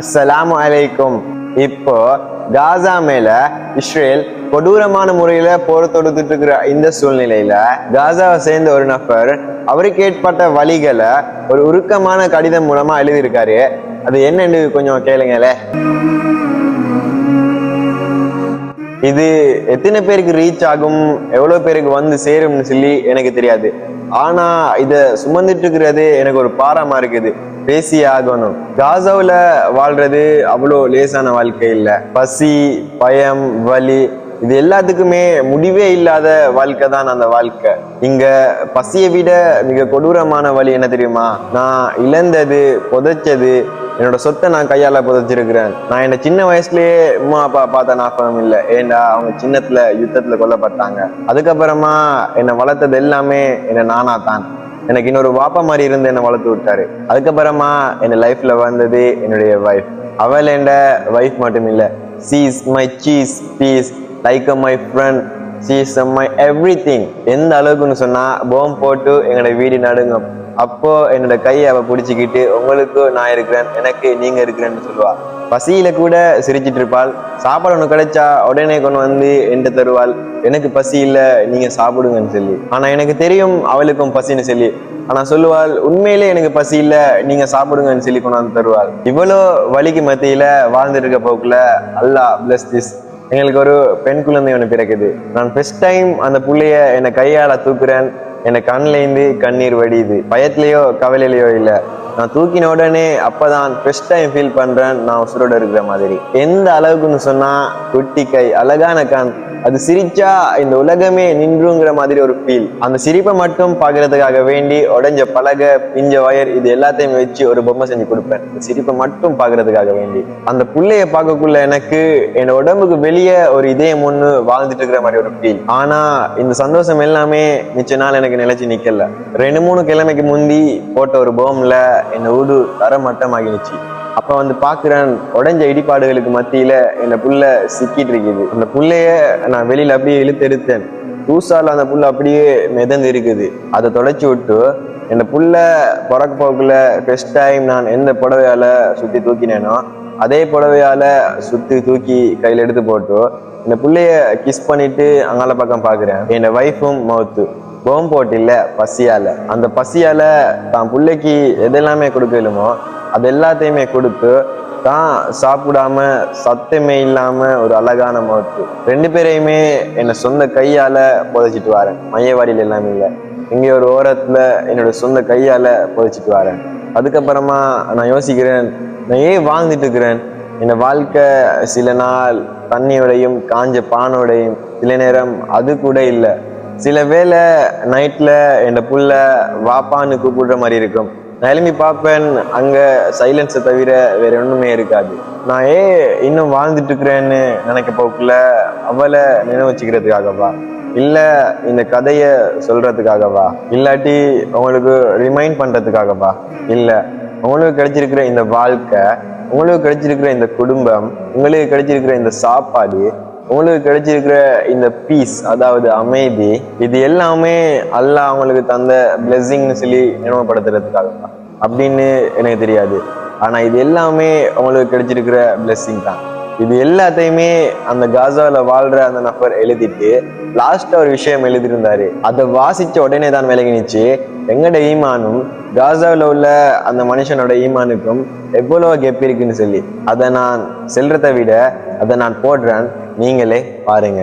அஸ்ஸலாமு அலைக்கும். இப்போ காசா மேல இஸ்ரேல் கொடூரமான முறையில போர் தொடுத்துட்டு இருக்கிற இந்த சூழ்நிலையில காசாவை சேர்ந்த ஒரு நபர் அவருக்கு ஏற்பட்ட வழிகளை ஒரு உருக்கமான கடிதம் மூலமா எழுதியிருக்காரு. அது என்னன்னு கொஞ்சம் கேளுங்களே. இது எத்தனை பேருக்கு ரீச் ஆகும் எவ்வளோ பேருக்கு வந்து சேரும்னு சொல்லி எனக்கு தெரியாது. ஆனா இதை சுமந்துட்டு இருக்கிறது எனக்கு ஒரு பாரமா இருக்குது. பேசியே ஆகணும் காசாவில் வாழ்றது அவ்வளோ லேசான வாழ்க்கை இல்லை. பசி பயம் வலி இது எல்லாத்துக்குமே முடிவே இல்லாத வாழ்க்கை தான் அந்த வாழ்க்கை. இங்க பசியை விட மிக கொடூரமான வழி என்ன தெரியுமா? நான் இழந்தது புதைச்சது என்னோட சொத்தை நான் கையால புதைச்சிருக்கிறேன். நான் என்ன சின்ன வயசுலயே உமா அப்பா பார்த்த ஞாபகம் இல்லை. ஏண்டா அவங்க சின்னத்துல யுத்தத்துல கொல்லப்பட்டாங்க. அதுக்கப்புறமா என்னை வளர்த்தது எல்லாமே என்ன நானா தான் எனக்கு இன்னொரு வாப்பா மாதிரி இருந்து என்னை வளர்த்து விட்டாரு. அதுக்கப்புறமா என் லைஃப்ல வந்தது என்னுடைய வைஃப் அவள் என்ற வைஃப் மட்டும் இல்ல. She's my she's peace like my friend she's my everything எந்த அளவுக்குன்னு சொன்னா போம் போட்டு எங்களோட வீடு நடுங்கும் அப்போ என்னோட கையை அவ பிடிச்சிக்கிட்டு உங்களுக்கு நான் இருக்கிறேன் எனக்கு நீங்க இருக்கிறேன்னு சொல்லுவா. பசியில கூட சிரிச்சிட்டு இருப்பாள் சாப்பாடு ஒன்று கிடைச்சா உடனே கொண்டு வந்து என்கிட்ட தருவாள். எனக்கு பசி இல்லை நீங்க சாப்பிடுங்கன்னு சொல்லி. ஆனா எனக்கு தெரியும் அவளுக்கும் பசின்னு சொல்லி. ஆனா சொல்லுவாள் உண்மையிலே எனக்கு பசி இல்லை நீங்க சாப்பிடுங்கன்னு சொல்லி கொண்டு வந்து தருவாள். இவ்வளோ வலிக்கு மத்தியில வாழ்ந்துட்டு இருக்க போக்குல அல்லாஹ் பிளஸ் திஸ் எங்களுக்கு ஒரு பெண் குழந்தை ஒன்று பிறக்குது. நான் ஃபர்ஸ்ட் டைம் அந்த பிள்ளைய என்னை கையால தூக்குறேன். என்னை கண்லேருந்து கண்ணீர் வடியுது. பயத்திலேயோ கவலையிலையோ இல்லை. நான் தூக்கின உடனே அப்பதான் பெஸ்ட் டைம் ஃபீல் பண்றேன். நான் உசுரோட இருக்கிற மாதிரி. எந்த அளவுக்குன்னு சொன்னா குட்டி கை அழகான கண். அது சிரிச்சா இந்த உலகமே நின்றுங்கிற மாதிரி ஒரு ஃபீல் அந்த சிரிப்பை மட்டும் பார்க்கறதுக்காக வேண்டி உடஞ்ச பலகை பிஞ்ச வயர் இது எல்லாத்தையும் வச்சு ஒரு பொம்மை செஞ்சு கொடுப்பேன். சிரிப்பை மட்டும் பார்க்கறதுக்காக வேண்டி. அந்த புள்ளைய பார்க்கக்குள்ள எனக்கு என் உடம்புக்கு வெளியே ஒரு இதயம் ஒண்ணு வாழ்ந்துட்டு இருக்கிற மாதிரி ஒரு ஃபீல் ஆனா இந்த சந்தோஷம் எல்லாமே மிச்ச நாள் எனக்கு நிலைச்சு நிக்கல. ரெண்டு மூணு கிழமைக்கு முந்தி போட்ட ஒரு போம்ல என் ஊடு தரமட்டமாகிடுச்சு அப்ப வந்து பாக்குறேன் உடைஞ்ச இடிபாடுகளுக்கு மத்தியில இந்த புல்லை சிக்கிட்டு இருக்குது அந்த புள்ளைய நான் வெளியில அப்படியே இழுத்து எடுத்தேன். தூசால அந்த புல் அப்படியே மிதந்து இருக்குது. அதை தொலைச்சு விட்டு இந்த புல்ல பிறக்க போக்குல ஃபர்ஸ்ட் டைம் நான் எந்த புடவையால சுத்தி தூக்கினேனோ அதே புடவையால சுத்தி தூக்கி கையில எடுத்து போட்டு இந்த புள்ளைய கிஸ் பண்ணிட்டு அங்கால பக்கம் பாக்குறேன். என் ஒய்ஃபும் மவுத்து போம் போட்டு பசியால் பசியால. அந்த பசியால தான் பிள்ளைக்கு எதெல்லாமே கொடுக்கலுமோ அது எல்லாத்தையுமே கொடுத்து தான் சாப்பிடாம சத்தமே இல்லாம ஒரு அழகான மௌத்து ரெண்டு பேரையுமே என்னை சொந்த கையால புதைச்சிட்டு வரேன். மையவாடியில் எல்லாமே இல்லை. இங்கே ஒரு ஓரத்துல என்னோட சொந்த கையால புதைச்சிட்டு வரேன். அதுக்கப்புறமா நான் யோசிக்கிறேன் நான் ஏன் வாழ்ந்துட்டு இருக்கிறேன்? இந்த வாழ்க்கை சில நாள் தண்ணியோடையும் காஞ்ச பானோடையும் சில நேரம் அது கூட இல்லை. சில வேளை நைட்டில் என் புள்ள வாப்பான்னு கூப்பிடுற மாதிரி இருக்கும். நான் எழுமி பார்ப்பேன் அங்கே சைலன்ஸை தவிர வேற ஒன்றுமே இருக்காது. நான் ஏ இன்னும் வாழ்ந்துட்டு இருக்கிறேன்னு நினைக்க போக்குள்ள அவளை நினைவு இல்லை இந்த கதையை சொல்கிறதுக்காகவா இல்லாட்டி உங்களுக்கு ரிமைண்ட் பண்ணுறதுக்காகவா இல்லை உங்களுக்கு கிடைச்சிருக்கிற இந்த வாழ்க்கை உங்களுக்கு கிடைச்சிருக்கிற இந்த குடும்பம் உங்களுக்கு கிடைச்சிருக்கிற இந்த சாப்பாடு உங்களுக்கு கிடைச்சிருக்கிற இந்த பீஸ் அதாவது அமைதி இது எல்லாமே அல்லாஹ் அவங்களுக்கு தந்த பிளெஸிங்னு சொல்லி நினைவுபடுத்துறதுக்காக தான் அப்படின்னு எனக்கு தெரியாது. ஆனா இது எல்லாமே உங்களுக்கு கிடைச்சிருக்கிற பிளெஸிங் தான். இது எல்லாத்தையுமே அந்த காசாவில் வாழ்ற அந்த நபர் எழுதிட்டு லாஸ்ட் ஒரு விஷயம் எழுதியிருந்தாரு. அதை வாசிச்ச உடனே தான் விலகினுச்சு. எங்கட ஈமானும் காசாவில் உள்ள அந்த மனுஷனோட ஈமானுக்கும் எவ்வளவு கெப் இருக்குன்னு சொல்லி அதை நான் செல்றதை விட அதை நான் போடுறேன். நீங்களே பாருங்க.